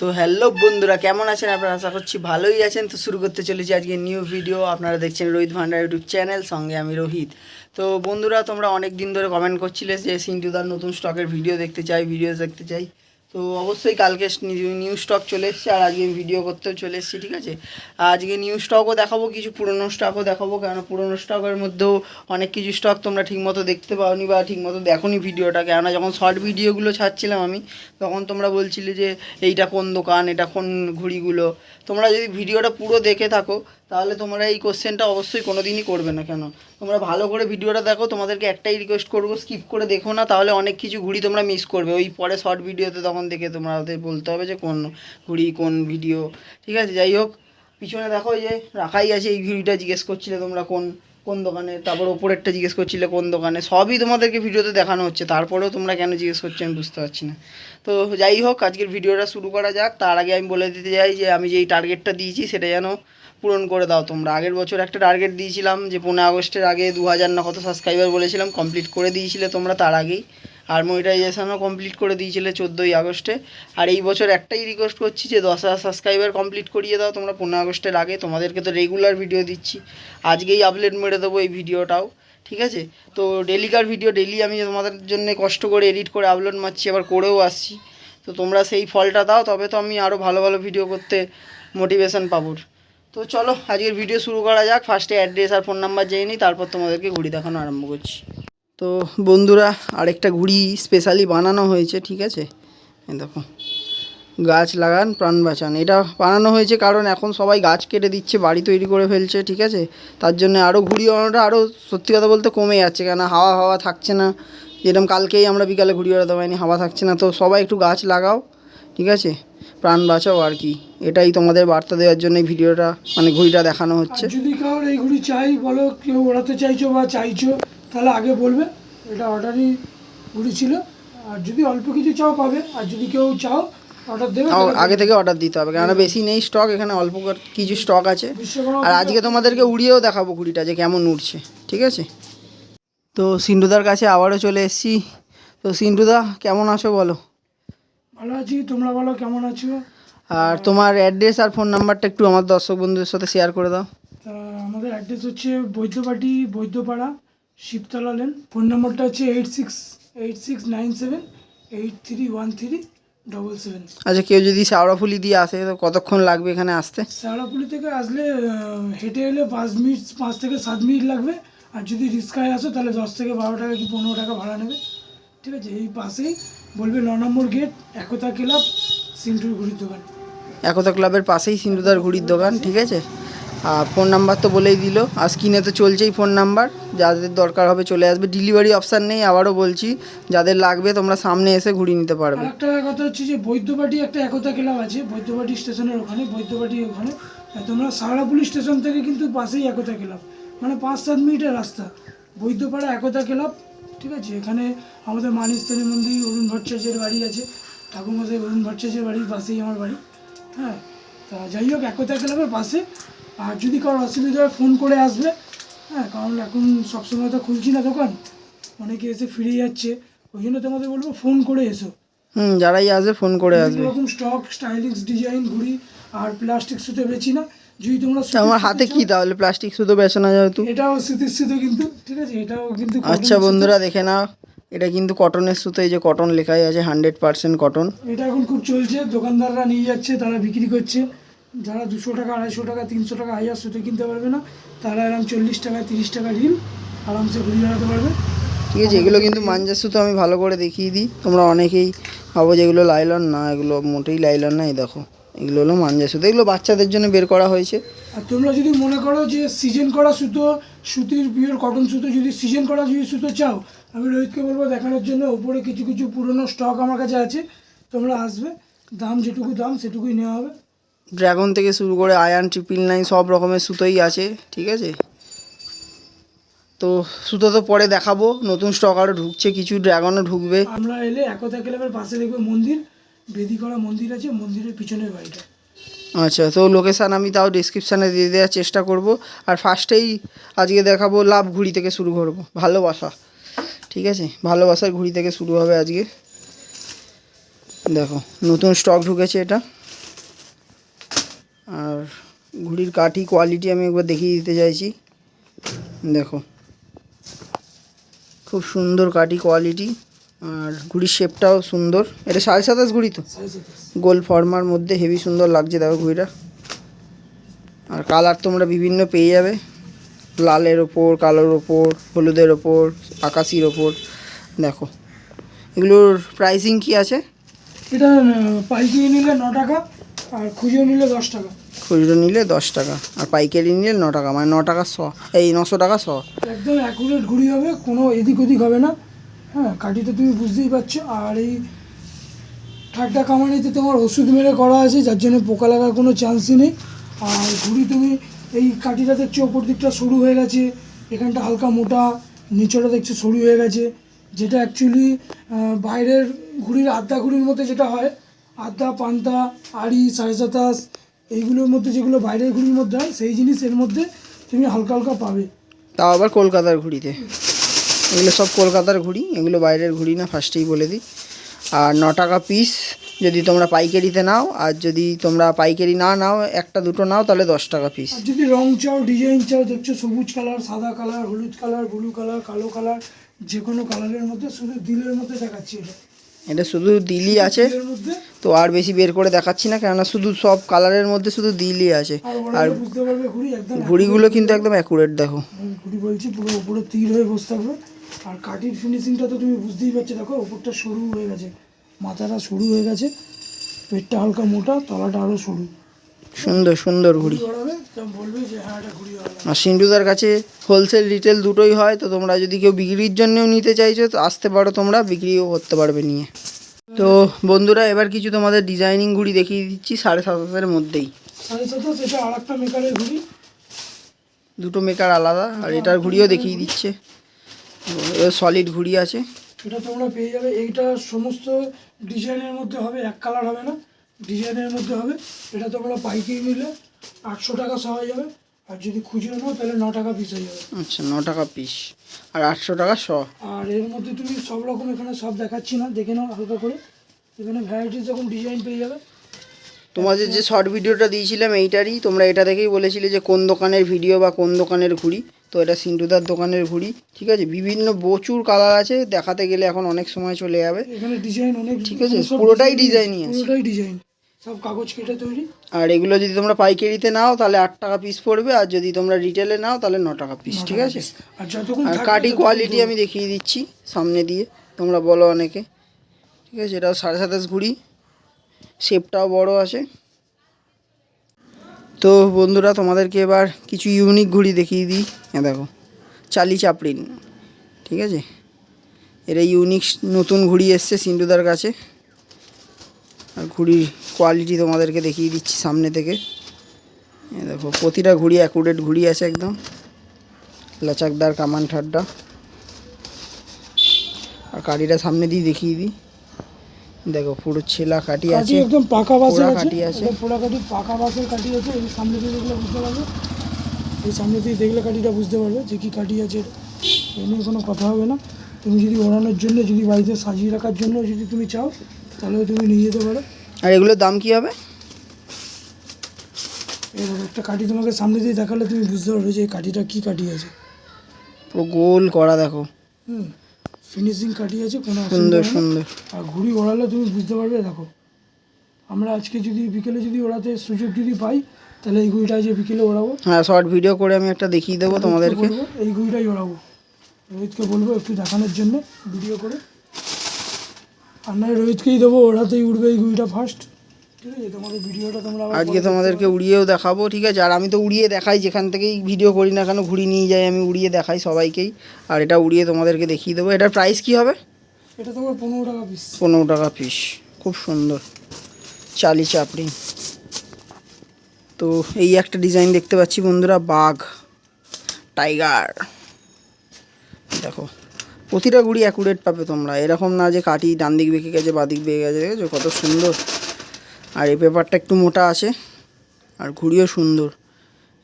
তো হ্যালো বন্ধুরা, কেমন আছেন আপনারা? আশা করছি ভালোই আছেন। তো শুরু করতে চলেছি আজকে নিউ ভিডিও আপনারা দেখছেন রোহিত ভান্ডার ইউটিউব চ্যানেল সঙ্গে আমি রোহিত। তো বন্ধুরা, তোমরা অনেক দিন ধরে কমেন্ট করছিলে যে সিন্টুদার নতুন স্টকের ভিডিও দেখতে চাই ভিডিও দেখতে চাই। তো অবশ্যই কালকে নিউ স্টক চলে এসছে আর আজকে ভিডিও করতেও চলে এসেছি, ঠিক আছে? আজকে নিউ স্টকও দেখাবো, কিছু পুরনো স্টকও দেখাবো কেন পুরনো স্টকের মধ্যেও অনেক কিছু স্টক তোমরা ঠিকমতো দেখতে পাওনি বা ঠিকমতো দেখোনি ভিডিওটা কেননা যখন শর্ট ভিডিওগুলো ছাড়ছিলাম আমি, তখন তোমরা বলছিলে যে এইটা কোন দোকান, এটা কোন ঘুড়িগুলো? তোমরা যদি ভিডিওটা পুরো দেখে থাকো তাহলে তোমরা এই কোশ্চেনটা অবশ্যই কোনো দিনই করবে না কেন? তোমরা ভালো করে ভিডিওটা দেখো, তোমাদেরকে একটাই রিকোয়েস্ট করব স্কিপ করে দেখো না, তাহলে অনেক কিছু ঘুড়ি তোমরা মিস করবে। ওই পরে শর্ট ভিডিওতে তখন দেখে তোমরা ওদের বলতে হবে যে কোন ঘুড়ি, কোন ভিডিও ঠিক আছে? যাই হোক, পিছনে দেখো যে রাখাই আছে, এই ঘুড়িটা জিজ্ঞেস করছিলে তোমরা কোন কোন দোকানে? তারপর ওপরেরটা জিজ্ঞেস করছিলে কোন দোকানে? সবই তোমাদেরকে ভিডিওতে দেখানো হচ্ছে, তারপরেও তোমরা কেন জিজ্ঞেস করছ আমি বুঝতে পারছি না। তো যাই হোক, আজকের ভিডিওটা শুরু করা যাক। তার আগে আমি বলে দিতে চাই যে আমি যেই টার্গেটটা দিয়েছি, সেটা যেন পূরণ করে দাও তোমরা। আগের বছর একটা টার্গেট দিয়েছিলাম যে পনেরো আগস্টের আগে দু হাজার না কত সাবস্ক্রাইবার বলেছিলাম কমপ্লিট করে দিয়েছিলে তোমরা তার আগেই। আর মনিটাইজেশনও কমপ্লিট করে দিয়েছিলে চোদ্দোই আগস্টে। আর এই বছর একটাই রিকোয়েস্ট করছি যে দশ হাজার সাবস্ক্রাইবার কমপ্লিট করিয়ে দাও তোমরা পনেরো আগস্টের আগে। তোমাদেরকে তো রেগুলার ভিডিও দিচ্ছি। আজকেই আপলোড মেরে দেবো এই ভিডিওটাও ঠিক আছে? তো ডেলিকার ভিডিও ডেলি আমি তোমাদের জন্য কষ্ট করে এডিট করে আপলোড মারছি, আবার করেও আসছি। তো তোমরা সেই ফলটা দাও, তবে তো আমি আরও ভালো ভালো ভিডিও করতে মোটিভেশন পাবো। তো চলো, আজকের ভিডিও শুরু করা যাক। ফার্স্টে অ্যাড্রেস আর ফোন নাম্বার জেনে নিই, তারপর তোমাদেরকে ঘুড়ি দেখানো আরম্ভ করছি। তো বন্ধুরা, আরেকটা ঘুড়ি স্পেশালি বানানো হয়েছে, ঠিক আছে? দেখো, গাছ লাগান, প্রাণ বাঁচান। এটা বানানো হয়েছে কারণ এখন সবাই গাছ কেটে দিচ্ছে, বাড়ি তৈরি করে ফেলছে, ঠিক আছে? তার জন্য আরও ঘুড়ি বানানোটা আরও সত্যি কথা বলতে কমে যাচ্ছে কেন হাওয়া হাওয়া থাকছে না। যেরকম কালকেই আমরা বিকালে ঘুড়ি বেড়াতে পারিনি, হাওয়া থাকছে না। তো সবাই একটু গাছ লাগাও, ঠিক আছে? প্রাণ বাঁচাও আর কি। এটাই তোমাদের বার্তা দেওয়ার জন্য ভিডিওটা মানে ঘুড়িটা দেখানো হচ্ছে। যদি কারোর এই ঘুড়ি চাই বলো কেউ ওড়াতে চাইছো বা চাইছো তাহলে আগে বলবে এটা অর্ডারই ঘুড়ি ছিল। আর যদি অল্প কিছু চাও পাবে আর যদি কেউ চাও আগে থেকে অর্ডার দিতে হবে কেননা বেশি নেই স্টক এখানে অল্প কিছু স্টক আছে। আর আজকে তোমাদেরকে উড়িয়েও দেখাবো ঘুড়িটা যে কেমন উড়ছে ঠিক আছে? তো সিন্টুদার কাছে আবারও চলে এসেছি। তো সিন্টুদা কেমন আছো বলো? ভালো আছি তোমরা বলো কেমন আছো? আর তোমার অ্যাড্রেস আর ফোন নাম্বারটা একটু আমার দর্শক বন্ধুদের সাথে শেয়ার করে দাও। তা আমাদের অ্যাড্রেস হচ্ছে বৈদ্যপাটি বৈদ্যপাড়া শিবতলা লেন ফোন নাম্বারটা হচ্ছে eight six eight six nine seven eight three one three double seven আচ্ছা কেউ যদি শাওড়াফুলি দিয়ে আসে তো কতক্ষণ লাগবে এখানে আসতে? শ্যাওড়াপুলি থেকে আসলে আহ, হেঁটে এলে পাঁচ মিনিট পাঁচ থেকে সাত মিনিট লাগবে। আর যদি রিক্সায় আসো তাহলে দশ থেকে বারো টাকা কি পনেরো টাকা ভাড়া নেবে? ঠিক আছে এই পাশেই বলবে ন নম্বর গেট একতা ক্লাব সিন্টুর ঘুড়ির দোকান। একতা ক্লাবের পাশেই সিন্টুদার ঘুড়ির দোকান ঠিক আছে? আর ফোন নাম্বার তো বলেই দিল। আর স্ক্রিনে তো চলছেই ফোন নাম্বার যাদের দরকার হবে চলে আসবে। ডেলিভারি অপশান নেই আবারও বলছি যাদের লাগবে তোমরা সামনে এসে ঘুরিয়ে নিতে পারবে। একটা কথা হচ্ছে যে বৈদ্যবাটি একটা একতা ক্লাব আছে বৈদ্যবাটি স্টেশনের ওখানে বৈদ্যবাটি ওখানে। তোমরা সাহারাপুলি স্টেশন থেকে কিন্তু পাশেই একতা ক্লাব। মানে পাঁচ সাত মিনিটের রাস্তা। বৈদ্যপাড়া একতা ক্লাব ঠিক আছে? এখানে আমাদের মানিস্তানি মন্দির অরুণ ভট্টাচার্যের বাড়ি আছে। ঠাকুরমশাই অরুণ ভট্টাচার্যের বাড়ির পাশেই আমার বাড়ি। হ্যাঁ তা যাই হোক একতা ক্লাবের পাশে। আর যদি কারোর অসুবিধা হয় ফোন করে আসবে। হ্যাঁ কারণ এখন সবসময় তো খুলছি না দোকান। অনেকে এসে ফিরে যাচ্ছে। ওই জন্য তোমাদের বলব ফোন করে এসো। হুম যারাই আসবে ফোন করে আসবে। রকম স্টক স্টাইলিশ ডিজাইন ঘুড়ি আর প্লাস্টিক সুতো বেচি না? যদি তোমরা আমার হাতে কি তাহলে প্লাস্টিক শুধু বেছে না যেহেতু এটাও সুতির সুতো কিন্তু ঠিক আছে? এটাও কিন্তু আচ্ছা বন্ধুরা দেখে নাও। এটা কিন্তু কটনের সুতো এই যে কটন লেখাই আছে হান্ড্রেড পার্সেন্ট কটন এটা এখন খুব চলছে দোকানদাররা নিয়ে যাচ্ছে তারা বিক্রি করছে। যারা দুশো টাকা আড়াইশো টাকা তিনশো টাকা হাজার সুতো কিনতে পারবে না তারা এরকম চল্লিশ টাকা তিরিশ টাকা ঢিল আরামসে ঘুরি বেড়াতে পারবে। ঠিক আছে এগুলো কিন্তু মাঞ্জার সুতো আমি ভালো করে দেখিয়ে দিই। তোমরা অনেকেই ভাবো যে এগুলো লাইলন না এগুলো মোটেই লাইলন না এই দেখো এগুলো হলো মাঞ্জার সুতো। এগুলো বাচ্চাদের জন্য বের করা হয়েছে। আর তোমরা যদি মনে করো যে সিজন করা সুতো সুতির পিওর কটন সুতো যদি সিজন করা যদি সুতো চাও আমি রোহিতকে বলব দেখানোর জন্য উপরে কিছু কিছু পুরনো স্টক আমার কাছে আছে তোমরা আসবে দাম যেটুকু দাম সেটুকুই নেওয়া হবে। ড্রাগন থেকে শুরু করে আয়ান ট্রিপল নাইন সব রকমের সুতোই আছে ঠিক আছে? তো সুতো তো পরে দেখাবো নতুন স্টক আরও ঢুকছে কিছু ড্রাগনও ঢুকবে। আমরা এলে একতা ক্লাবের পাশে দেখবে মন্দির বেদি করা মন্দির আছে মন্দিরের পিছনের বাড়িটা। আচ্ছা তো লোকেশান আমি তাও ডিসক্রিপশানে দিয়ে দেওয়ার চেষ্টা করব। আর ফার্স্টেই আজকে দেখাবো লাভ ঘুড়ি থেকে শুরু করব ভালোবাসা। ঠিক আছে? ভালোবাসার ঘুড়ি থেকে শুরু হবে আজকে। দেখো নতুন স্টক ঢুকেছে এটা। আর ঘুড়ির কাঠি কোয়ালিটি আমি একবার দেখিয়ে দিতে চাইছি। দেখো খুব সুন্দর কাঠি কোয়ালিটি আর ঘুড়ির শেপটাও সুন্দর। এটা সাড়ে সাতাশ ঘুড়ি তো? গোল ফর্মার মধ্যে হেভি সুন্দর লাগছে দেখো ঘুড়িটা। আর কালার তোমরা বিভিন্ন পেয়ে যাবে। লালের ওপর কালোর ওপর হলুদের ওপর আকাশির ওপর। দেখো এগুলোর প্রাইসিং কি আছে? এটা পাইকারি নিলে ন টাকা আর খুচরো নিলে দশ টাকা। খুচরো নিলে দশ টাকা আর পাইকারি নিলে ন টাকা মানে ন টাকা শ এই নশো টাকা শ। একদম অ্যাকুরেট ঘুড়ি হবে কোনো এদিক ওদিক হবে না। হ্যাঁ কাঠিতে তুমি বুঝতেই পারছ আর এই ঠাড্ডা কামানিতে তোমার ওষুধ মেরে করা আছে যার জন্য পোকা লাগার কোনো চান্সই নেই। আর ঘুড়ি তুমি এই কাঠিটা দেখছ ওপর দিকটা সরু হয়ে গেছে, এখানটা হালকা মোটা নিচটা দেখছ সরু হয়ে গেছে, যেটা অ্যাকচুয়ালি বাইরের ঘুড়ির আদ্যা ঘুড়ির মধ্যে যেটা হয় আদ্যা পান্তা, আড়ি, সাড়ে সাতাশ, এইগুলোর মধ্যে যেগুলো বাইরের ঘুড়ির মধ্যে হয়, সেই জিনিস এর মধ্যে তুমি হালকা হালকা পাবে। তাও আবার কলকাতার ঘুড়িতে। এগুলো সব কলকাতার ঘুড়ি, এগুলো বাইরের ঘুড়ি না ফার্স্টেই বলে দিই। আর ন টাকা পিস যদি তোমরা পাইকারিতে নাও আর যদি তোমরা পাইকারি না নাও একটা দুটো নাও তাহলে দশ টাকা পিস যদি রং চাও ডিজাইন চাও দেখছ সবুজ কালার সাদা কালার হলুদ কালার ব্লু কালার কালো কালার যে কোনো কালারের মধ্যে শুধু দিলের মধ্যে দেখাচ্ছি এটা। এটা শুধু দিলই আছে। তো আর বেশি বের করে দেখাচ্ছি না কেননা শুধু সব কালারের মধ্যে শুধু দিলই আছে। আর ঘুড়িগুলো কিন্তু একদম অ্যাকুরেট দেখো। ঘুড়ি বলছি পুরো উপরে তীর হয়ে বসে থাকবে। আর কাঠির ফিনিশিংটা তো তুমি বুঝতেই পারছ দেখো উপরটা সরু হয়ে গেছে। মাথাটা সরু হয়ে গেছে পেটটা হালকা মোটা তলাটা আরও সরু। সুন্দর সুন্দর ঘুড়ি। হ্যাঁ আর সিন্টুদার কাছে হোলসেল রিটেল দুটোই হয় তো তোমরা যদি কেউ বিক্রির জন্যও নিতে চাইছো তো আসতে পারো তোমরা বিক্রিও করতে পারবে নিয়ে। তো বন্ধুরা এবার কিছু তোমাদের ডিজাইনিং ঘুড়ি দেখিয়ে দিচ্ছি সাড়ে সাত হাজারের মধ্যেই। সাড়ে সাতাশ এটা আর একটা মেকারের ঘুড়ি। দুটো মেকার আলাদা আর এটার ঘুড়িও দেখিয়ে দিচ্ছে। সলিড ঘুড়ি আছে। এটা তোমরা পেয়ে যাবে এইটা সমস্ত ডিজাইনের মধ্যে হবে এক কালার হবে না। ডিজাইনের মধ্যে হবে এটা তোমরা পাইকারি নিলে আটশো টাকা সহ হয়ে যাবে। আর যদি খুচরো নাও তাহলে ন টাকা পিস হয়ে যাবে। আচ্ছা ন টাকা পিস আর আটশো টাকা শ? আর এর মধ্যে তুমি সব রকম এখানে সব দেখাচ্ছি না দেখে নাও হালকা করে। এখানে ভ্যারাইটিস রকম ডিজাইন পেয়ে যাবে। তোমাদের যে শর্ট ভিডিওটা দিয়েছিলাম এইটারই তোমরা এটা দেখেই বলেছিলে যে কোন দোকানের ভিডিও বা কোন দোকানের ঘুড়ি। তো এটা সিন্টুদার দোকানের ঘুড়ি ঠিক আছে? বিভিন্ন প্রচুর কালার আছে দেখাতে গেলে এখন অনেক সময় চলে যাবে। এখানে ডিজাইন অনেক ঠিক আছে, পুরোটাই ডিজাইনই আছে। পুরোটাই ডিজাইন সব কাগজ কেটে তৈরি। আর এগুলো যদি তোমরা পাইকারিতে নাও তাহলে আট টাকা পিস পড়বে আর যদি তোমরা রিটেলে নাও তাহলে ন টাকা পিস ঠিক আছে? আর আর কাটি কোয়ালিটি আমি দেখিয়ে দিচ্ছি সামনে দিয়ে। তোমরা বলো অনেকে। ঠিক আছে? এটাও সাড়ে সাতাশ ঘুড়ি। শেপটাও বড় আছে। তো বন্ধুরা, তোমাদেরকে এবার কিছু ইউনিক ঘুড়ি দেখিয়ে দিই। হ্যাঁ দেখো চালি চাপড়িন ঠিক আছে? এটা ইউনিক নতুন ঘুড়ি এসছে সিন্ধুদার কাছে। আর ঘুড়ির কোয়ালিটি তোমাদেরকে দেখিয়ে দিচ্ছি সামনে থেকে। এ দেখো, প্রতিটা ঘুড়ি অ্যাকুরেট ঘুড়ি আছে একদম। লাচাকদার, কামান ঠাড্ডা। আর কাঠিটা সামনে দিয়ে দেখিয়ে দিই। দেখো পুরো ছেলা কাঠি আছে একদম পাকা বাসের পোড়া আছে। পোড়া কাঠি পাকা বাসের কাঠি আছে। এই সামনে দিয়ে দেখলে বুঝতে পারবে। এই সামনে দিয়ে দেখলে কাঠিটা বুঝতে পারবে যে কি কাঠি আছে। এ নিয়ে কোনো কথা হবে না। তুমি যদি ওড়ানোর জন্য যদি বাড়িতে সাজিয়ে রাখার জন্য যদি তুমি চাও তাহলে তুমি নিয়ে যেতে পারো। আর এগুলোর দাম কি হবে? এরকম একটা কাঠি তোমাকে সামনে দিয়ে দেখালে তুমি বুঝতে পারবে যে এই কাঠিটা কী কাঠি আছে। পুরো গোল করা দেখো। হুম। ফিনিশিং কাটিয়েছে কোনো সুন্দর সুন্দর। আর ঘুড়ি ওড়ালে তুমি বুঝতে পারবে দেখো। আমরা আজকে যদি বিকেলে যদি ওড়াতে সুযোগ যদি পাই তাহলে এই ঘুড়িটা যে বিকেলে ওড়াবো। হ্যাঁ শর্ট ভিডিও করে আমি একটা দেখিয়ে দেবো তোমাদেরকে। এই ঘুড়িটাই ওড়াবো। রোহিতকে বলব একটু দেখানোর জন্য ভিডিও করে। আর নয় রোহিতকেই দেবো ওড়াতেই উঠবে এই ঘুড়িটা ফার্স্ট আজকে তোমাদেরকে উড়িয়েও দেখাবো ঠিক আছে? আর আমি তো উড়িয়ে দেখাই যেখান থেকেই ভিডিও করি না কেন ঘুড়ি নিয়ে যাই আমি উড়িয়ে দেখাই সবাইকেই। আর এটা উড়িয়ে তোমাদেরকে দেখিয়ে দেবো। এটার প্রাইস কি হবে? এটা তোমার পনেরো টাকা পিস পনেরো টাকা পিস খুব সুন্দর। চালি চাপড়ি। তো এই একটা ডিজাইন দেখতে পাচ্ছি বন্ধুরা বাঘ। টাইগার দেখো প্রতিটা ঘুড়ি অ্যাকুরেট পাবে তোমরা। এরকম না যে কাটি ডান দিক বেঁকে গেছে বাদিক বেঁকে গেছে দেখেছ কত সুন্দর। আর এই পেপারটা একটু মোটা আছে আর ঘুড়িও সুন্দর।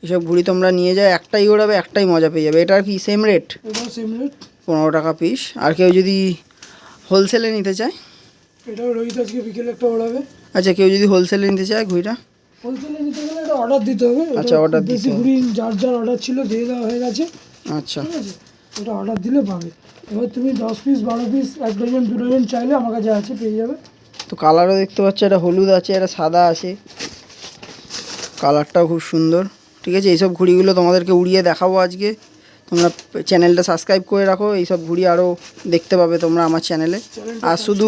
এসব ঘুড়ি তোমরা নিয়ে যায় একটাই ওড়াবে একটাই মজা পেয়ে যাবে। এটার কি সেম রেট সেম রেট পনেরো টাকা পিস আর কেউ যদি হোলসেলে নিতে চায়? এটাও রোহিত আজকে বিকেলে একটা ওড়াবে। আচ্ছা কেউ যদি হোলসেলে নিতে চায় ঘুড়িটা? হোলসেলে নিতে গেলে এটা অর্ডার দিতে হবে। আচ্ছা, খুব দিতে ঘুড়ি যার যার অর্ডার ছিল দিয়ে দেওয়া হয়ে গেছে। আচ্ছা। ঠিক আছে? এটা অর্ডার দিলে পাবে। এবার তুমি দশ পিস বারো পিস এক ডজন দু ডজন চাইলে আমার কাছে আছে পেয়ে যাবে। তো কালারও দেখতে পাচ্ছ এটা হলুদ আছে এটা সাদা আছে। কালারটাও খুব সুন্দর। ঠিক আছে এইসব ঘুড়িগুলো তোমাদেরকে উড়িয়ে দেখাবো আজকে। তোমরা চ্যানেলটা সাবস্ক্রাইব করে রাখো এইসব ঘুড়ি আরও দেখতে পাবে তোমরা আমার চ্যানেলে আর শুধু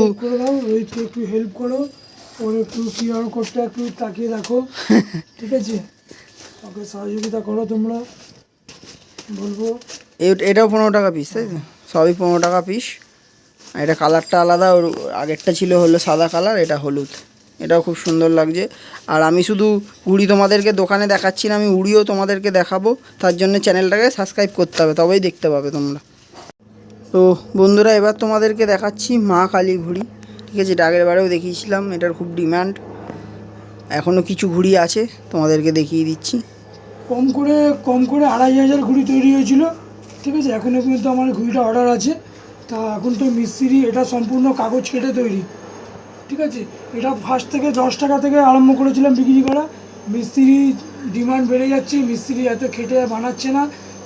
একটু হেল্প করো ওর একটু কিউআর কোডটা একটু তাকিয়ে রাখো। ঠিক আছে? ওকে সহযোগিতা করো তোমরা বলব। এটাও পনেরো টাকা পিস তাই তো? সবই পনেরো টাকা পিস এটা কালারটা আলাদা, ওর আগেরটা ছিল হলো সাদা কালার, এটা হলুদ। এটাও খুব সুন্দর লাগছে। আর আমি শুধু উড়ি তোমাদেরকে দোকানে দেখাচ্ছি না, আমি উড়িও তোমাদেরকে দেখাবো। তার জন্য চ্যানেলটাকে সাবস্ক্রাইব করতে হবে, তবেই দেখতে পাবে তোমরা। তো বন্ধুরা, এবার তোমাদেরকে দেখাচ্ছি মা কালী ঘুড়ি। ঠিক আছে, এটা আগের বারেও দেখিয়েছিলাম, এটার খুব ডিমান্ড। এখনও কিছু ঘুড়ি আছে, তোমাদেরকে দেখিয়ে দিচ্ছি। কম করে কম করে আড়াই হাজার ঘুড়ি তৈরি হয়েছিল। ঠিক আছে এখনও পর্যন্ত আমার ঘুড়িটা অর্ডার আছে। তা এখন তো মিস্ত্রি, এটা সম্পূর্ণ কাগজ কেটে তৈরি। ঠিক আছে? এটা ফার্স্ট থেকে দশ টাকা থেকে আরম্ভ করেছিলাম বিক্রি করা। মিস্ত্রি ডিমান্ড বেড়ে যাচ্ছে, মিস্ত্রি এত খেটে বানাচ্ছে না।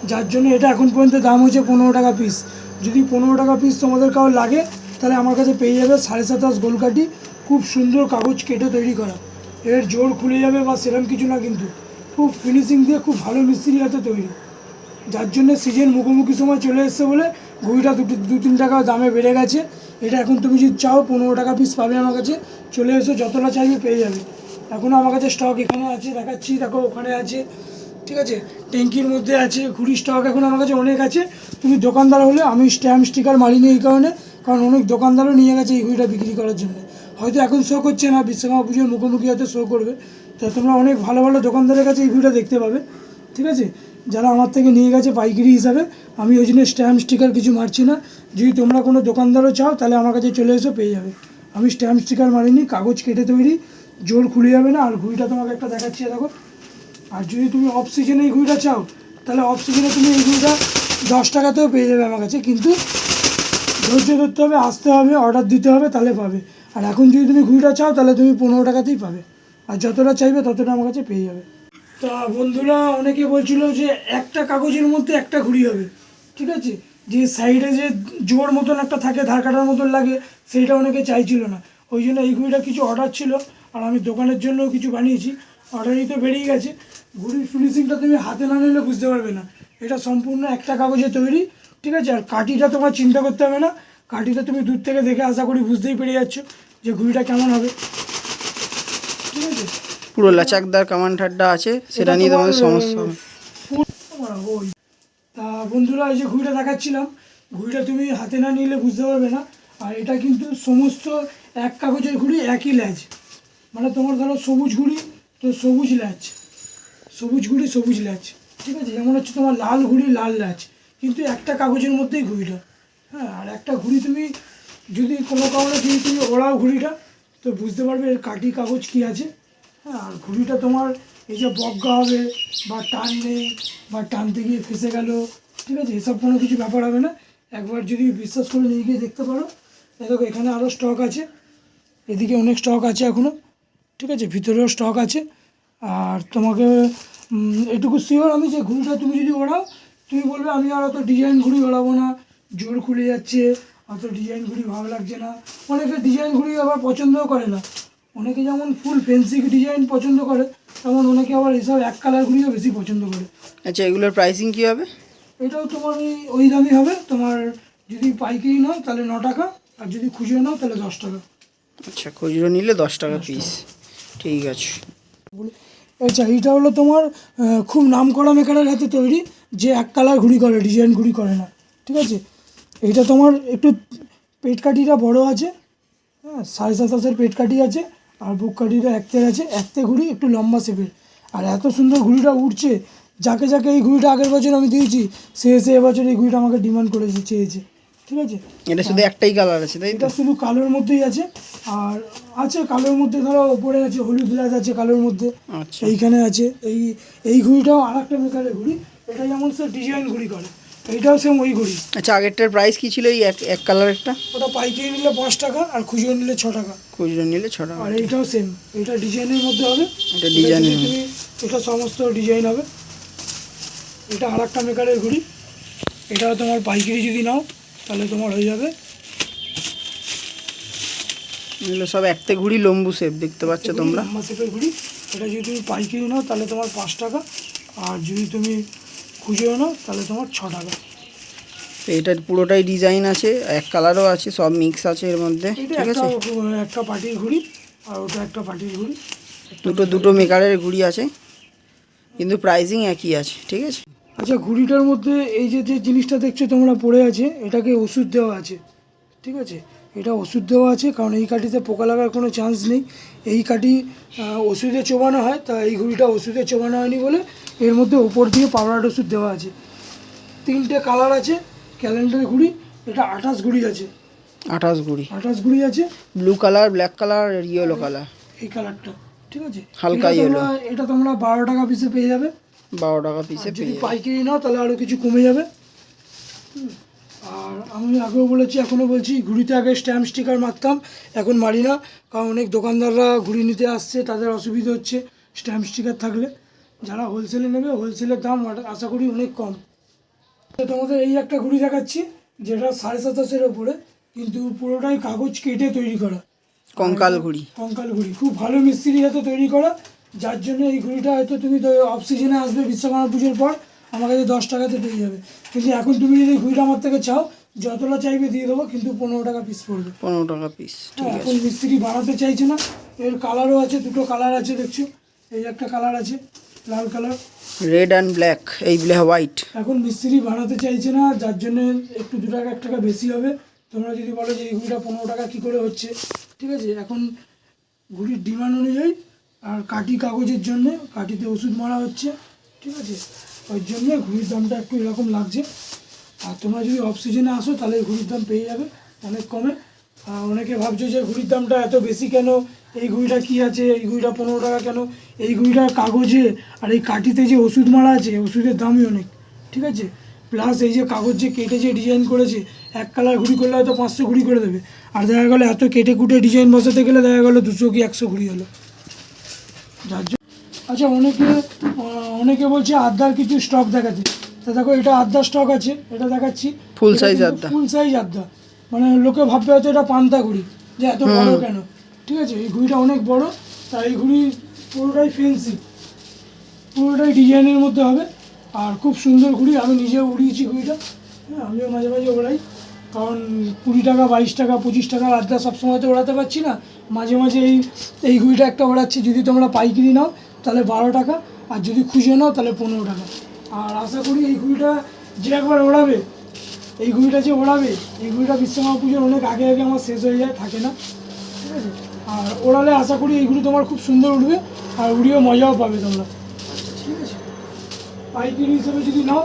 যার জন্য এটা এখন পর্যন্ত দাম হচ্ছে পনেরো টাকা পিস যদি পনেরো টাকা পিস তোমাদের কারও লাগে, তাহলে আমার কাছে পেয়ে যাবে সাড়ে সাতাশ গোলকাঠি, খুব সুন্দর কাগজ কেটে তৈরি করা। এর জোর খুলে যাবে বা সেরকম কিছু না কিন্তু। খুব ফিনিশিং দিয়ে খুব ভালো মিস্ত্রি হাতে তৈরি। যার জন্য সিজন মুখোমুখি সময় চলে এসছে বলে ঘুড়িটা দুটো দু তিন টাকা দামে বেড়ে গেছে। এটা এখন তুমি যদি চাও, পনেরো টাকা পিস পাবে আমার কাছে। চলে এসো, যতটা চাইবে পেয়ে যাবে। এখনও আমার কাছে স্টক এখানে আছে, দেখাচ্ছি, দেখো ওখানে আছে। ঠিক আছে? ট্যাঙ্কির মধ্যে আছে ঘুড়ি স্টক এখন আমার কাছে অনেক আছে। তুমি দোকানদার হলে আমি স্ট্যাম্প স্টিকার মারিনি এই কারণে, কারণ অনেক দোকানদারও নিয়ে গেছে এই ঘুড়িটা বিক্রি করার জন্য। হয়তো এখন শো করছে না, বিশ্বকর্মা পুজোর মুখোমুখি হয়তো শো করবে। তা তোমরা অনেক ভালো ভালো দোকানদারের কাছে এই ঘুড়িটা দেখতে পাবে। ঠিক আছে? যারা আমার থেকে নিয়ে গেছে পাইকারি হিসাবে, আমি ওই জন্য স্ট্যাম্প স্টিকার কিছু মারছি না। যদি তোমরা কোনো দোকানদারও চাও, তাহলে আমার কাছে চলে এসো, পেয়ে যাবে। আমি স্ট্যাম্প স্টিকার মারিনি, কাগজ কেটে তৈরি, জোর খুলে যাবে না। আর ঘুড়িটা তোমাকে একটা দেখাচ্ছি দেখো। আর যদি তুমি অফ সিজনে এই ঘুড়িটা চাও, তাহলে অফ সিজনে তুমি এই ঘুড়িটা দশ টাকাতেও পেয়ে যাবে আমার কাছে। কিন্তু ধৈর্য ধরতে হবে, আসতে হবে অর্ডার দিতে হবে, তাহলে পাবে। আর এখন যদি তুমি ঘুড়িটা চাও, তাহলে তুমি পনেরো টাকাতেই পাবে। আর যতটা চাইবে, ততটা আমার কাছে পেয়ে যাবে। তা বন্ধুরা অনেকে বলছিল যে একটা কাগজের মধ্যে একটা ঘুড়ি হবে, ঠিক আছে? যে সাইডে যে জোর মতন একটা থাকে, ধার কাটার মতন লাগে, সেইটা অনেকে চাইছিল না। ওই জন্য এই ঘুড়িটা কিছু অর্ডার ছিল, আর আমি দোকানের জন্য কিছু বানিয়েছি। অর্ডারই তো বেরিয়ে গেছে। ঘুড়ির ফিনিশিংটা তুমি হাতে না নিলে বুঝতে পারবে না। এটা সম্পূর্ণ একটা কাগজে তৈরি, ঠিক আছে? আর কাঠিটা তোমার চিন্তা করতে হবে না। কাঠিটা তুমি দূর থেকে দেখে আশা করি বুঝতেই পেরে যাচ্ছ যে ঘুড়িটা কেমন হবে। ঠিক আছে? পুরো লাচাকদার কামান ঠাড্ডা আছে সেটা নিয়ে তোমাদের সমস্যা হবে। তা বন্ধুরা এই যে ঘুড়িটা দেখাচ্ছিলাম ঘুড়িটা তুমি হাতে না নিলে বুঝতে পারবে না। আর এটা কিন্তু সমস্ত এক কাগজের ঘুড়ি একই ল্যাচ। মানে তোমার ধরো সবুজ ঘুড়ি তো সবুজ ল্যাচ। সবুজ ঘুড়ি সবুজ ল্যাচ। ঠিক আছে? যেমন হচ্ছে তোমার লাল ঘুড়ি লাল ল্যাচ। কিন্তু একটা কাগজের মধ্যেই ঘুড়িটা। হ্যাঁ আর একটা ঘুড়ি তুমি যদি কোনো কারণে যদি তুমি ওড়াও ঘুড়িটা তো বুঝতে পারবে এর কাটি কাগজ কী আছে। হ্যাঁ আর ঘুড়িটা তোমার এই যে বজ্ঞা হবে বা টান নেই বা টানতে গিয়ে ফেসে গেল, ঠিক আছে? এসব কোনো কিছু ব্যাপার হবে না। একবার যদি বিশ্বাস করে নিয়ে গিয়ে দেখতে পারো। দেখো, এখানে আরও স্টক আছে। এদিকে অনেক স্টক আছে এখনও ঠিক আছে? ভিতরেও স্টক আছে। আর তোমাকে এটুকু শিওর আমি যে ঘুড়িটা তুমি যদি ওড়াও, তুমি বলবে, আমি আর অত ডিজাইন ঘুড়ি ওড়াবো না। জোর খুলে যাচ্ছে, অত ডিজাইন ঘুড়ি ভালো লাগছে না। অনেকে ডিজাইন ঘুড়ি আবার পছন্দও করে না। অনেকে যেমন ফুল ফেন্সি ডিজাইন পছন্দ করে তেমন অনেকে আবার এসব এক কালার ঘুড়িও বেশি পছন্দ করে। আচ্ছা এগুলোর প্রাইসিং কী হবে? এটাও তোমার ওই ওই দামই হবে। তোমার যদি পাইকারি নাও তাহলে ন টাকা আর যদি খুচরো নাও তাহলে দশ টাকা। আচ্ছা খুচরো নিলে দশ টাকা পিস ঠিক আছে। আচ্ছা এইটা হলো তোমার খুব নাম করা মেকারের হাতে তৈরি যে এক কালার ঘুড়ি করে ডিজাইন ঘুড়ি করে না। ঠিক আছে? এইটা তোমার একটু পেট কাঠিটা বড় আছে। হ্যাঁ সাড়ে সাতাশের পেট কাঠি আছে। আর বুক কাঠিটা একতের আছে একতে ঘুড়ি একটু লম্বা শেপের। আর এত সুন্দর ঘুড়িটা উঠছে যাকে যাকে এই ঘুড়িটা আগের বছর আমি দিয়েছি সে এসে এবছর এই ঘুড়িটা আমাকে ডিমান্ড করেছে চেয়েছে। ঠিক আছে? এটা শুধু একটাই কালার আছে তাই এটা শুধু কালোর মধ্যেই আছে আর আছে কালোর মধ্যে ধরো ওপরে আছে হলুদ গ্লাস আছে কালোর মধ্যে আচ্ছা। এইখানে আছে। এই এই ঘুড়িটাও আর একটা মেকারের ঘুড়ি এটা যেমন সে ডিজাইন ঘুড়ি করে। এইটাও সেম ওই ঘড়ি। আচ্ছা আগেরটার প্রাইস কি ছিল এই এক এক কালারেরটা ওটা পাইকারি নিলে পাঁচ টাকা আর খুচরো নিলে ছ টাকা। খুচরো নিলে ছ টাকা। আর এইটাও সেম এটা ডিজাইনের মধ্যে হবে। এটা ডিজাইনের এটা সমস্ত ডিজাইন হবে। এটা আর একটা মেকারের ঘুড়ি। এটা তোমার পাইকারি যদি নাও তাহলে তোমার হয়ে যাবে। এগুলো সব একতে ঘুড়ি লম্বু শেপ দেখতে পাচ্ছ তোমরা। লম্বা শেপের ঘুড়ি। এটা যদি তুমি পাইকারি নাও তাহলে তোমার পাঁচ টাকা। আর যদি তুমি খুচরো নাও তাহলে তোমার ছ টাকা। তো এটার পুরোটাই ডিজাইন আছে এক কালারও আছে সব মিক্স আছে এর মধ্যে ঠিক একটা আছে? একটা পার্টির ঘুড়ি আর ওটা একটা পার্টির ঘুড়ি। দুটো দুটো মেকারের ঘুড়ি আছে কিন্তু প্রাইজিং একই আছে ঠিক আছে? আচ্ছা ঘুড়িটার মধ্যে এই যে যে জিনিসটা দেখছ তোমরা পড়ে আছে এটাকে ওষুধ দেওয়া আছে ঠিক আছে? এটা ওষুধ দেওয়া আছে কারণ এই কাঠিতে পোকা লাগার কোনো চান্স নেই। এই কাঠি ওষুধে চোবানো হয় তা এই ঘুড়িটা ওষুধে চোবানো হয়নি বলে এর মধ্যে ওপর দিয়ে পাউডার ওষুধ দেওয়া আছে। তিনটে কালার আছে ক্যালেন্ডার ঘুড়ি এটা আঠাশ ঘুড়ি আছে। আঠাশ ঘুড়ি। আঠাশ ঘুড়ি আছে। ব্লু কালার ব্ল্যাক কালার আর ইয়েলো কালার। এই কালারটা ঠিক আছে? হালকা। তোমরা- এটা তোমরা বারো টাকা পিসে পেয়ে যাবে। বারো টাকা পিসে যদি পাইকারি নাও তাহলে আরও কিছু কমে যাবে। আর আমি আগেও বলেছি এখনও বলছি ঘুড়িতে আগে স্ট্যাম্প স্টিকার মারতাম এখন মারি না। কারণ অনেক দোকানদাররা ঘুড়ি নিতে আসছে তাদের অসুবিধা হচ্ছে স্ট্যাম্প স্টিকার থাকলে। যারা হোলসেলে নেবে হোলসেলের দাম আশা করি অনেক কম। তো তোমাদের এই একটা ঘুড়ি দেখাচ্ছি যেটা সাড়ে সাতাশের ওপরে কিন্তু পুরোটাই কাগজ কেটে তৈরি করা। কঙ্কাল ঘুড়ি। কঙ্কাল ঘুড়ি। খুব ভালো মিস্ত্রি হাতে তৈরি করা যার জন্য এই ঘুড়িটা হয়তো তুমি অফ সিজনে আসবে বিশ্বকর্মা পুজোর পর আমার কাছে দশ টাকাতে পেয়ে যাবে। কিন্তু এখন তুমি যদি ঘুড়িটা আমার থেকে চাও যতটা চাইবে দিয়ে দেবো কিন্তু পনেরো টাকা পিস পড়বে। পনেরো টাকা পিস হ্যাঁ, এখন মিস্ত্রি বাড়াতে চাইছে না। এর কালারও আছে দুটো কালার আছে দেখছ? এই একটা কালার আছে। লাল কালার। রেড অ্যান্ড ব্ল্যাক এই ব্ল্যাক হোয়াইট এখন মিস্ত্রি বাড়াতে চাইছে না যার জন্য একটু দু টাকা এক টাকা বেশি হবে। তোমরা যদি বলো যে এই ঘুড়িটা পনেরো টাকা কী করে হচ্ছে ঠিক আছে? এখন ঘুড়ির ডিমান্ড অনুযায়ী আর কাঠি কাগজের জন্য কাঠিতে ওষুধ মারা হচ্ছে ঠিক আছে? ওই জন্য ঘুড়ির দামটা একটু এরকম লাগছে। আর তোমরা যদি অফ সিজনে আসো তাহলে ঘুড়ির দাম পেয়ে যাবে অনেক কমে। আর অনেকে ভাবছ যে ঘুড়ির দামটা এত বেশি কেন? এই ঘুড়িটা কী আছে? এই ঘুড়িটা পনেরো টাকা কেন? এই ঘুড়িটার কাগজে আর এই কাঠিতে যে ওষুধ মারা আছে ওষুধের দামই অনেক ঠিক আছে? প্লাস এই যে কাগজ যে কেটে যে ডিজাইন করেছে এক কালার ঘুড়ি করলে হয়তো পাঁচশো ঘুড়ি করে দেবে। আর দেখা গেলো এত কেটে কুটে ডিজাইন বসাতে গেলে দেখা গেলো দুশো কি একশো ঘুড়ি হলো। যার জন্য আচ্ছা অনেকে অনেকে বলছে আদার কিছু স্টক দেখাতে তা দেখো এটা আদার স্টক আছে এটা দেখাচ্ছি। ফুল সাইজ আদ্যা। ফুল সাইজ আদা মানে লোকে ভাববে হয়তো এটা পান্তা ঘুড়ি যে এত বড় কেন? ঠিক আছে? এই ঘুড়িটা অনেক বড়, তাই এই ঘুড়ি পুরোটাই ফেন্সি পুরোটাই ডিজাইনের মধ্যে হবে। আর খুব সুন্দর ঘুড়ি, আমি নিজেও উড়িয়েছি ঘুড়িটা। হ্যাঁ আমিও মাঝে মাঝে ওড়াই। কারণ কুড়ি টাকা, বাইশ টাকা, পঁচিশ টাকা আড্ডা সবসময় তো ওড়াতে পারছি না। মাঝে মাঝে এই এই ঘুড়িটা একটা ওড়াচ্ছি, যদি তোমরা পাইকিরি নাও, তাহলে বারো টাকা। আর যদি খুঁজে নাও, তাহলে পনেরো টাকা। আর আশা করি এই ঘুড়িটা যে একবার ওড়াবে, এই ঘুড়িটা যে ওড়াবে, এই ঘুড়িটা বিশ্বকর্মা পুজোর অনেক আগে আগে আমার শেষ হয়ে যায়, থাকে না। ঠিক আছে? আর ওড়ালে আশা করি এইগুলো তোমার খুব সুন্দর উঠবে আর উড়িয়েও মজাও পাবে তোমরা। ঠিক আছে? পাইকারি হিসেবে যদি নাও,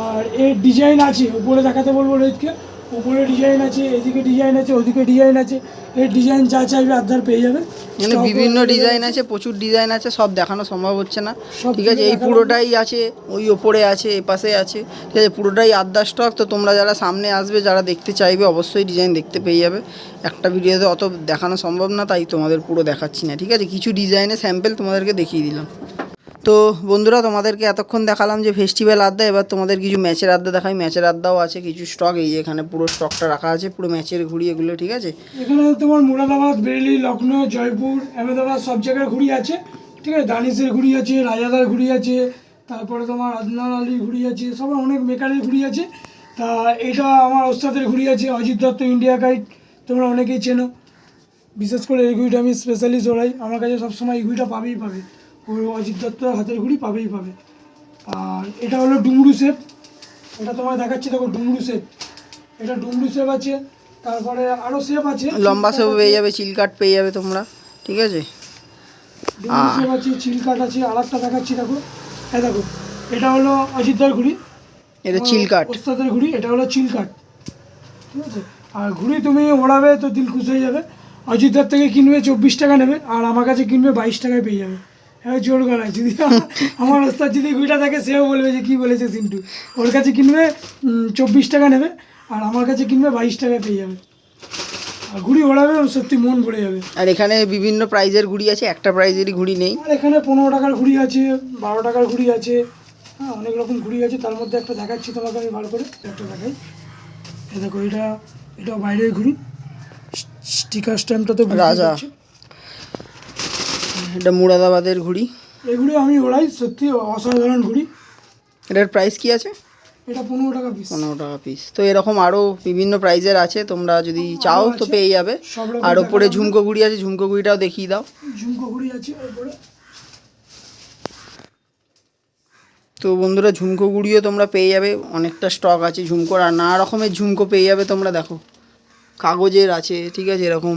আর এর ডিজাইন আছে, উপরে দেখাতে বলব রোহিতকে উপরে ডিজাইন আছে, এদিকে ডিজাইন আছে, ওদিকে ডিজাইন আছে। এর ডিজাইন যা চাইবে আধার পেয়ে যাবে। মানে বিভিন্ন ডিজাইন আছে প্রচুর ডিজাইন আছে সব দেখানো সম্ভব হচ্ছে না। ঠিক আছে এই পুরোটাই আছে ওই ওপরে আছে এ পাশে আছে। ঠিক আছে পুরোটাই আদ্যা স্টক তো তোমরা যারা সামনে আসবে যারা দেখতে চাইবে অবশ্যই ডিজাইন দেখতে পেয়ে যাবে। একটা ভিডিওতে অত দেখানো সম্ভব না তাই তোমাদের পুরো দেখাচ্ছি না। ঠিক আছে কিছু ডিজাইনের স্যাম্পেল তোমাদেরকে দেখিয়ে দিলাম। তো বন্ধুরা, তোমাদেরকে এতক্ষণ দেখালাম যে ফেস্টিভ্যাল আড্ডা, এবার তোমাদের কিছু ম্যাচের আড্ডা দেখাই। ম্যাচের আড্ডাও আছে, কিছু স্টক এই এখানে পুরো স্টকটা রাখা আছে, পুরো ম্যাচের ঘুড়ি এগুলো, ঠিক আছে? এখানে তোমার মুরাদাবাদ, বেরেলি লখনৌ জয়পুর, আহমেদাবাদ, সব জায়গার ঘুড়ি আছে, ঠিক আছে? দানিশের ঘুড়ি আছে, রাজাদার ঘুড়ি আছে, তারপরে তোমার আদনান আলীর ঘুড়ি আছে, সব অনেক মেকারের ঘুড়ি আছে। তা এটা আমার ওস্তাদের ঘুড়ি আছে, অজিত দত্ত ইন্ডিয়া গাইড, তোমরা অনেকেই চেনো। বিশেষ করে এই ঘুড়িটা আমি স্পেশালি জোড়াই আমার কাছে সবসময় এই ঘুড়িটা পাবেই পাবে। অজিত দত্তর হাতের ঘুড়ি পাবেই পাবে। আর এটা হলো ডুমরু শেপ। এটা তোমার দেখাচ্ছি দেখো ডুমরু শেপ। এটা ডুমরু শেপ আছে তারপরে আরও শেপ আছে। লম্বা সব পেয়ে যাবে চিল কাট পেয়ে যাবে তোমরা ঠিক আছে? ডুমরু শেপ আছে চিল কাট আছে আর একটা দেখাচ্ছি দেখো। এই দেখো এটা হলো অজিতদার ঘুড়ি এটা চিল কাট ওস্তাদের ঘুড়ি এটা হলো চিল কাট ঠিক আছে? আর ঘুড়ি তুমি ওড়াবে তো দিল খুশ হয়ে যাবে। অযোধ্যার থেকে কিনবে চব্বিশ টাকা নেবে আর আমার কাছে কিনবে বাইশ টাকায় পেয়ে যাবে। হ্যাঁ জোর গলায়। যদি আমার ওস্তাদ যদি ঘুড়িটা থাকে সেও বলবে যে কী বলেছে সিন্টু? ওর কাছে কিনবে চব্বিশ টাকা নেবে আর আমার কাছে কিনবে বাইশ টাকায় পেয়ে যাবে। আর ঘুড়ি ওড়াবে সত্যি মন ভরে যাবে। আর এখানে বিভিন্ন প্রাইজের ঘুড়ি আছে একটা প্রাইজেরই ঘুড়ি নেই। আর এখানে পনেরো টাকার ঘুড়ি আছে বারো টাকার ঘুড়ি আছে হ্যাঁ অনেক রকম ঘুড়ি আছে। তার মধ্যে একটা দেখাচ্ছি তোমাকে আমি ভালো করে একটা দেখাই। এই দেখো এটা এটা বাইরের ঘুড়ি। স্টিকার স্ট্যাম্পটা তো রাজা। এটা মুরাদাবাদের ঘুড়ি। এগুলো আমি ওড়াই সত্যি অসাধারণ ঘুড়ি। এটার প্রাইস কি আছে? এটা পনেরো টাকা পিস পনেরো টাকা পিস তো এরকম আরও বিভিন্ন প্রাইজের আছে তোমরা যদি চাও তো পেয়ে যাবে। আর ওপরে ঝুমকো ঘুড়ি আছে ঝুমকো ঘুড়িটাও দেখিয়ে দাও। ঝুমকো ঘুড়ি আছে তো বন্ধুরা ঝুমকো গুড়িও তোমরা পেয়ে যাবে। অনেকটা স্টক আছে ঝুমকোর আর নানা রকমের ঝুমকো পেয়ে যাবে তোমরা দেখো। কাগজের আছে ঠিক আছে এরকম।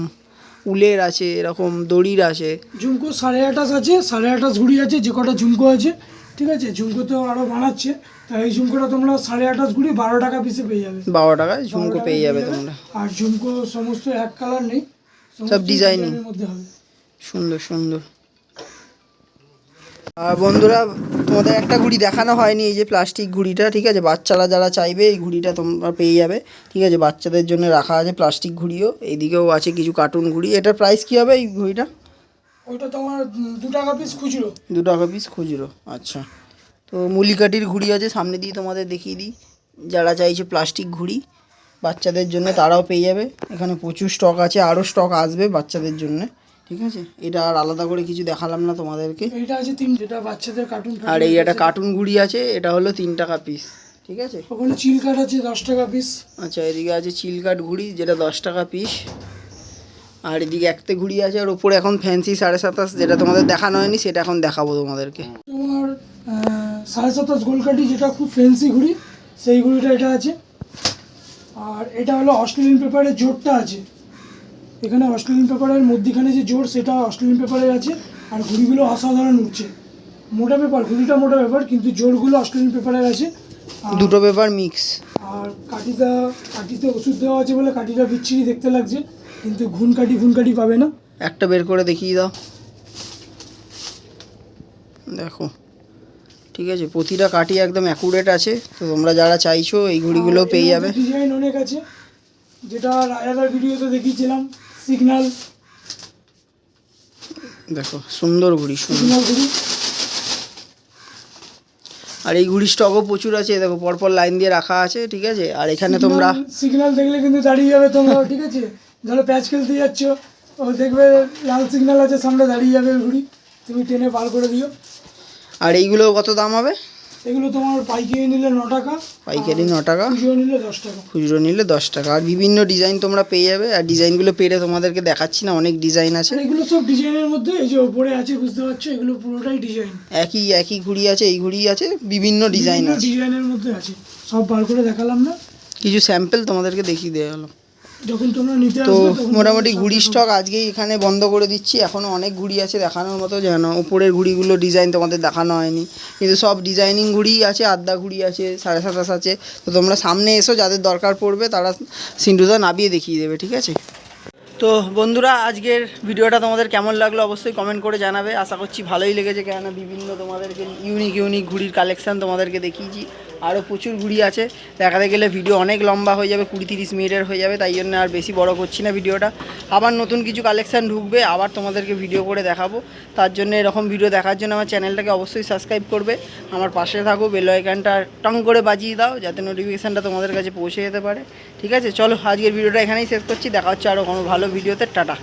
উলের আছে এরকম দড়ির আছে। ঝুমকো সাড়ে আঠাশ আছে সাড়ে আঠাশ ঘুড়ি আছে যে কটা ঝুমকো আছে ঠিক আছে? ঝুমকো তো আরও বানাচ্ছে তাই এই ঝুমকোটা তোমরা সাড়ে আঠাশ ঘুড়ি বারো টাকা পিসে পেয়ে যাবে। বারো টাকায় ঝুমকো পেয়ে যাবে তোমরা। আর ঝুমকো সমস্ত এক কালার নেই সব ডিজাইনিং। ডিজাইনের মধ্যে হবে। সুন্দর সুন্দর। আর বন্ধুরা তোমাদের একটা ঘুড়ি দেখানো হয়নি এই যে প্লাস্টিক ঘুড়িটা ঠিক আছে? বাচ্চারা যারা চাইবে এই ঘুড়িটা তোমরা পেয়ে যাবে ঠিক আছে? বাচ্চাদের জন্য রাখা আছে প্লাস্টিক ঘুড়িও এইদিকেও আছে কিছু কার্টুন ঘুড়ি এটার প্রাইস কী হবে এই ঘুড়িটা? ওইটা তোমার দু টাকা পিস খুচরো। দু টাকা পিস খুচরো আচ্ছা। তো মুলিকাটির ঘুড়ি আছে সামনে দিয়ে তোমাদের দেখিয়ে দিই। যারা চাইছে প্লাস্টিক ঘুড়ি বাচ্চাদের জন্য তারাও পেয়ে যাবে। এখানে প্রচুর স্টক আছে আরও স্টক আসবে বাচ্চাদের জন্য। ঠিক আছে? এটা আর আলাদা করে কিছু দেখালাম না তোমাদেরকে। এটা আছে তিন যেটা বাচ্চাদের কার্টুন আর এই একটা কার্টুন ঘুড়ি আছে এটা হলো তিন টাকা পিস ঠিক আছে? ওখানে চিল কাঠ আছে দশ টাকা পিস আচ্ছা এদিকে আছে চিলকাট ঘুড়ি যেটা দশ টাকা পিস আর এদিকে একতে ঘুড়ি আছে আর ওপরে এখন ফ্যান্সি সাড়ে সাতাশ যেটা তোমাদের দেখানো হয়নি সেটা এখন দেখাবো তোমাদেরকে। তোমার সাড়ে সাতাশ গোলকাঠি যেটা খুব ফ্যান্সি ঘুড়ি সেই ঘুড়িটা এটা আছে। আর এটা হলো অস্ট্রেলিয়ান পেপারের জোরটা আছে। এখানে অস্ট্রেলিয়ান পেপারের মধ্যিখানে যে জোর সেটা অস্ট্রেলিয়ান পেপারের আছে আর ঘুড়িগুলো অসাধারণ উঠছে। মোটা পেপার ঘুড়িটা মোটা পেপার কিন্তু জোরগুলো অস্ট্রেলিয়ান পেপারের আছে। দুটো পেপার মিক্স আর কাঠিটা কাঠিতে ওষুধ দেওয়া আছে বলে কাঠিটা বিচ্ছিরি দেখতে লাগছে কিন্তু ঘুন কাঠি ঘুন কাঠি পাবে না। একটা বের করে দেখিয়ে দাও। দেখো ঠিক আছে প্রতিটা কাঠি একদম অ্যাকুরেট আছে তো তোমরা যারা চাইছো এই ঘুড়িগুলো পেয়ে যাবে। ডিজাইন অনেক আছে যেটা রাজাদার ভিডিওতে দেখিয়েছিলাম। সিগন্যাল দেখো সুন্দর ঘুড়ি সুন্দর। ঘুড়ি। আর এই ঘুড়ি স্টকও প্রচুর আছে দেখো পরপর লাইন দিয়ে রাখা আছে ঠিক আছে? আর এখানে তোমরা সিগন্যাল দেখলে কিন্তু দাঁড়িয়ে যাবে তোমরা ঠিক আছে? ধরো প্যাচ খেলতে যাচ্ছ ও দেখবে লাল সিগন্যাল আছে সামনে দাঁড়িয়ে যাবে ঘুড়ি। তুমি টেনে পার করে দিও। আর এইগুলো কত দাম হবে? এগুলো তোমার পাইকারি নিলে ন টাকা পাইকারি ন টাকা। খুচরো নিলে দশ টাকা। খুচরো নিলে দশ টাকা। আর বিভিন্ন ডিজাইন তোমরা পেয়ে যাবে। আর ডিজাইনগুলো পেরে তোমাদেরকে দেখাচ্ছি না অনেক ডিজাইন আছে। এগুলো সব ডিজাইনের মধ্যে এই যে ওপরে আছে বুঝতে পারছ এগুলো পুরোটাই ডিজাইন। একই একই ঘুড়ি আছে এই ঘুড়ি আছে বিভিন্ন ডিজাইন আছে। ডিজাইনের মধ্যে আছে। সব বার করে দেখালাম না। কিছু স্যাম্পল তোমাদেরকে দেখিয়ে দেওয়া হলো। তো মোটামুটি ঘুড়ি স্টক আজকেই এখানে বন্ধ করে দিচ্ছি। এখনও অনেক ঘুড়ি আছে দেখানোর মতো যেন। উপরের ঘুড়িগুলো ডিজাইন তোমাদের দেখানো হয়নি। কিন্তু সব ডিজাইনিং ঘুড়ি আছে আদ্যা ঘুড়ি আছে সাড়ে সাতাশ আছে। তো তোমরা সামনে এসো যাদের দরকার পড়বে তারা সিন্টুদা নাবিয়ে দেখিয়ে দেবে ঠিক আছে? তো বন্ধুরা আজকের ভিডিওটা তোমাদের কেমন লাগল অবশ্যই কমেন্ট করে জানাবে। আশা করছি ভালোই লেগেছে কেননা বিভিন্ন তোমাদেরকে ইউনিক ইউনিক ঘুড়ির কালেকশান তোমাদেরকে দেখিয়েছি। আরও প্রচুর ঘুড়ি আছে। দেখাতে গেলে ভিডিও অনেক লম্বা হয়ে যাবে, কুড়ি তিরিশ মিনিটের হয়ে যাবে, তাই জন্য আর বেশি বড় করছি না ভিডিওটা। আবার নতুন কিছু কালেকশান ঢুকবে, আবার তোমাদেরকে ভিডিও করে দেখাবো। তার জন্য এরকম ভিডিও দেখার জন্য আমার চ্যানেলটাকে অবশ্যই সাবস্ক্রাইব করবে। আমার পাশে থাকো বেল আইকনটা টং করে বাজিয়ে দাও, যাতে নোটিফিকেশানটা তোমাদের কাছে পৌঁছে যেতে পারে। ঠিক আছে? চলো, আজকের ভিডিওটা এখানেই শেষ করছি। দেখা হচ্ছে আরও কোনো ভালো ভিডিওতে টাটা।